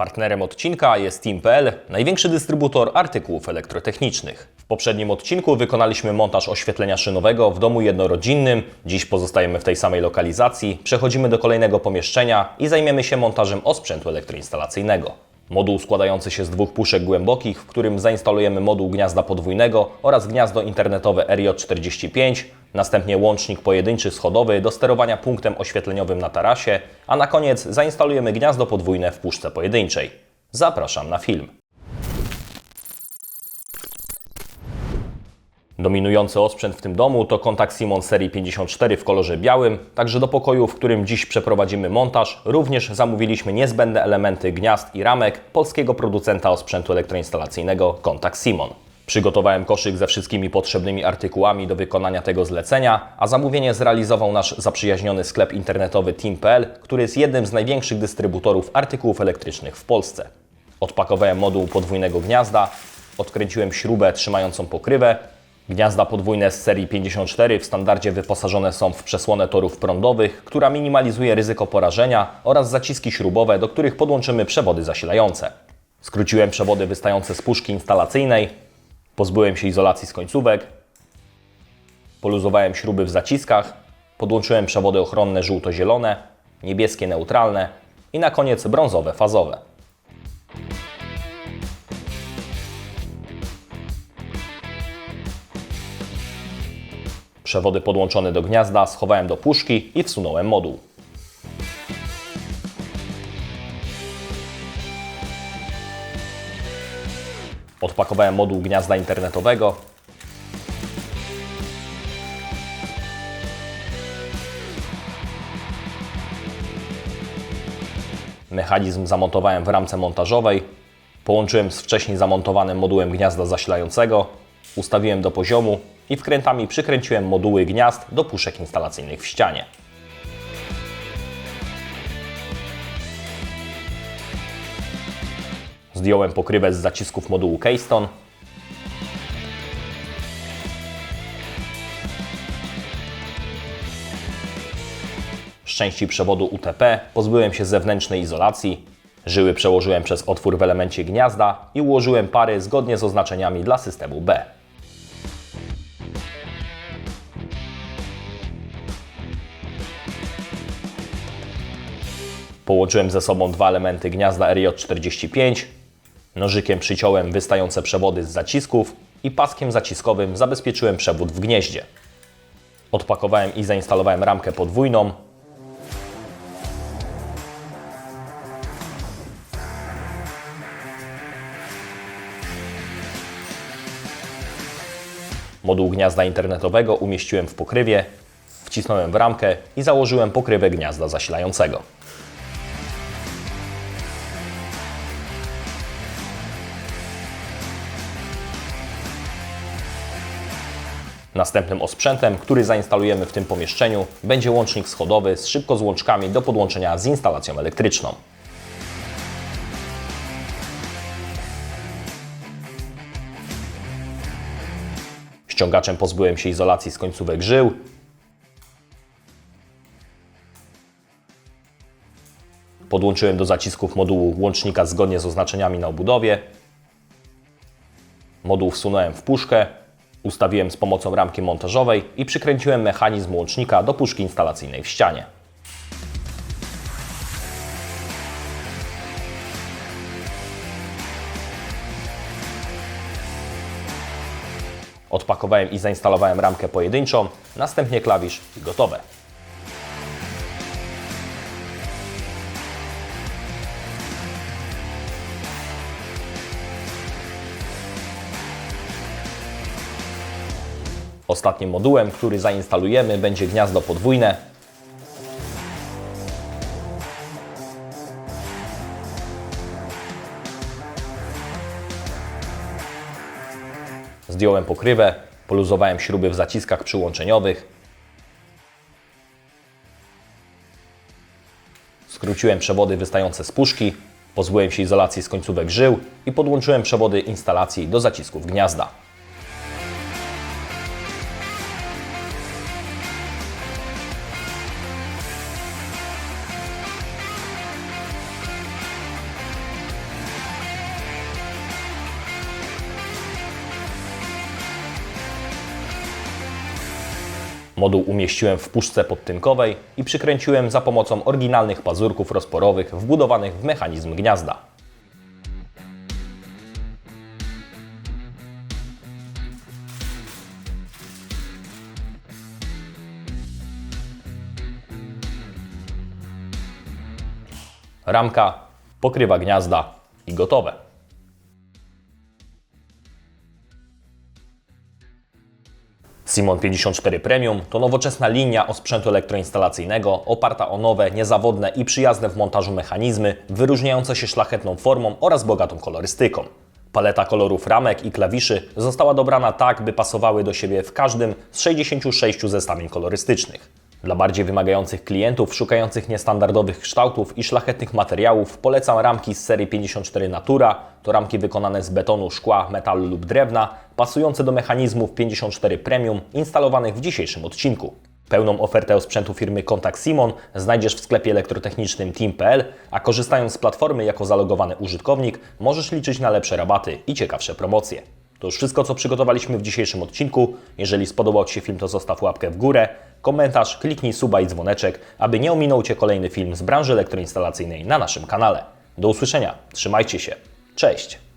Partnerem odcinka jest Team.pl, największy dystrybutor artykułów elektrotechnicznych. W poprzednim odcinku wykonaliśmy montaż oświetlenia szynowego w domu jednorodzinnym. Dziś pozostajemy w tej samej lokalizacji, przechodzimy do kolejnego pomieszczenia i zajmiemy się montażem osprzętu elektroinstalacyjnego. Moduł składający się z dwóch puszek głębokich, w którym zainstalujemy moduł gniazda podwójnego oraz gniazdo internetowe RJ45, następnie łącznik pojedynczy schodowy do sterowania punktem oświetleniowym na tarasie, a na koniec zainstalujemy gniazdo podwójne w puszce pojedynczej. Zapraszam na film. Dominujący osprzęt w tym domu to kontakt Simon serii 54 w kolorze białym, także do pokoju, w którym dziś przeprowadzimy montaż, również zamówiliśmy niezbędne elementy gniazd i ramek polskiego producenta osprzętu elektroinstalacyjnego Kontakt Simon. Przygotowałem koszyk ze wszystkimi potrzebnymi artykułami do wykonania tego zlecenia, a zamówienie zrealizował nasz zaprzyjaźniony sklep internetowy Team.pl, który jest jednym z największych dystrybutorów artykułów elektrycznych w Polsce. Odpakowałem moduł podwójnego gniazda, odkręciłem śrubę trzymającą pokrywę, Gniazda podwójne z serii 54 w standardzie wyposażone są w przesłonę torów prądowych, która minimalizuje ryzyko porażenia oraz zaciski śrubowe, do których podłączymy przewody zasilające. Skróciłem przewody wystające z puszki instalacyjnej, pozbyłem się izolacji z końcówek, poluzowałem śruby w zaciskach, podłączyłem przewody ochronne żółto-zielone, niebieskie neutralne i na koniec brązowe fazowe. Przewody podłączone do gniazda schowałem do puszki i wsunąłem moduł. Odpakowałem moduł gniazda internetowego. Mechanizm zamontowałem w ramce montażowej. Połączyłem z wcześniej zamontowanym modułem gniazda zasilającego. Ustawiłem do poziomu i wkrętami przykręciłem moduły gniazd do puszek instalacyjnych w ścianie. Zdjąłem pokrywę z zacisków modułu Keystone. Z części przewodu UTP pozbyłem się zewnętrznej izolacji. Żyły przełożyłem przez otwór w elemencie gniazda i ułożyłem pary zgodnie z oznaczeniami dla systemu B. Połączyłem ze sobą dwa elementy gniazda RJ45, nożykiem przyciąłem wystające przewody z zacisków i paskiem zaciskowym zabezpieczyłem przewód w gnieździe. Odpakowałem i zainstalowałem ramkę podwójną. Moduł gniazda internetowego umieściłem w pokrywie, wcisnąłem w ramkę i założyłem pokrywę gniazda zasilającego. Następnym osprzętem, który zainstalujemy w tym pomieszczeniu, będzie łącznik schodowy z szybkozłączkami do podłączenia z instalacją elektryczną. Ściągaczem pozbyłem się izolacji z końcówek żył. Podłączyłem do zacisków modułu łącznika zgodnie z oznaczeniami na obudowie. Moduł wsunąłem w puszkę, ustawiłem z pomocą ramki montażowej i przykręciłem mechanizm łącznika do puszki instalacyjnej w ścianie. Odpakowałem i zainstalowałem ramkę pojedynczą, następnie klawisz i gotowe. Ostatnim modułem, który zainstalujemy, będzie gniazdo podwójne. Zdjąłem pokrywę, poluzowałem śruby w zaciskach przyłączeniowych. Skróciłem przewody wystające z puszki, pozbyłem się izolacji z końcówek żył i podłączyłem przewody instalacji do zacisków gniazda. Moduł umieściłem w puszce podtynkowej i przykręciłem za pomocą oryginalnych pazurków rozporowych wbudowanych w mechanizm gniazda. Ramka, pokrywa gniazda i gotowe. Simon 54 Premium to nowoczesna linia osprzętu elektroinstalacyjnego oparta o nowe, niezawodne i przyjazne w montażu mechanizmy, wyróżniające się szlachetną formą oraz bogatą kolorystyką. Paleta kolorów ramek i klawiszy została dobrana tak, by pasowały do siebie w każdym z 66 zestawień kolorystycznych. Dla bardziej wymagających klientów szukających niestandardowych kształtów i szlachetnych materiałów polecam ramki z serii 54 Natura. To ramki wykonane z betonu, szkła, metalu lub drewna, pasujące do mechanizmów 54 Premium instalowanych w dzisiejszym odcinku. Pełną ofertę sprzętu firmy Kontakt Simon znajdziesz w sklepie elektrotechnicznym team.pl, a korzystając z platformy jako zalogowany użytkownik możesz liczyć na lepsze rabaty i ciekawsze promocje. To już wszystko, co przygotowaliśmy w dzisiejszym odcinku. Jeżeli spodobał Ci się film, to zostaw łapkę w górę, komentarz, kliknij suba i dzwoneczek, aby nie ominął Cię kolejny film z branży elektroinstalacyjnej na naszym kanale. Do usłyszenia, trzymajcie się, cześć!